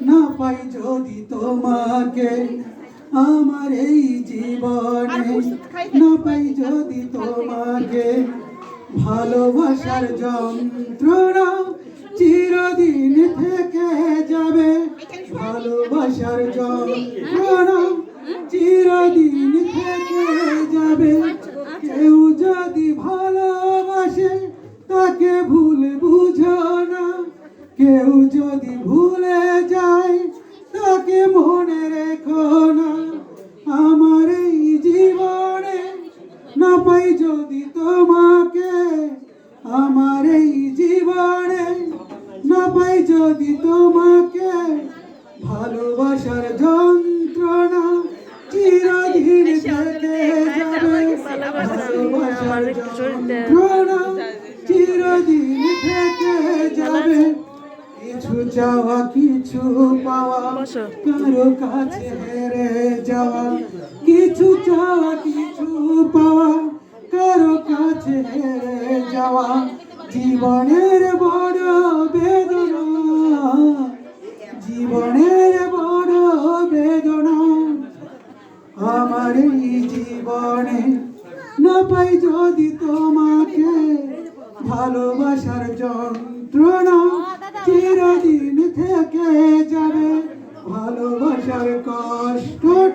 না পাই যদি তোমাকে আমার এই জীবনে না পাই যদি তোমাকে। ভালোবাসার যন্ত্রণা চিরদিন থেকে যাবে। ভালোবাসার যন্ত্রণা চিরদিন থেকে যাবে। কেউ যদি ভালোবাসে তাকে ভুল বুঝো না। কেউ জীবনে না পাই যদি তোমাকে ভালোবাসার যন্ত্রণা চিরদিন থেকে যাবে। ভালোবাসার যন্ত্রণা চিরদিন থেকে যাবে। কিছু চাওয়া কিছু পাওয়া কারও কাছে হেরে যাওয়া। কিছু চাওয়া কিছু জীবনের বড় বেদনা জীবনের বড় বেদনা। আমার এই জীবনে না পাই যদি তোমাকে ভালোবাসার যন্ত্রণা চিরদিন থেকে যাবে ভালোবাসার কষ্ট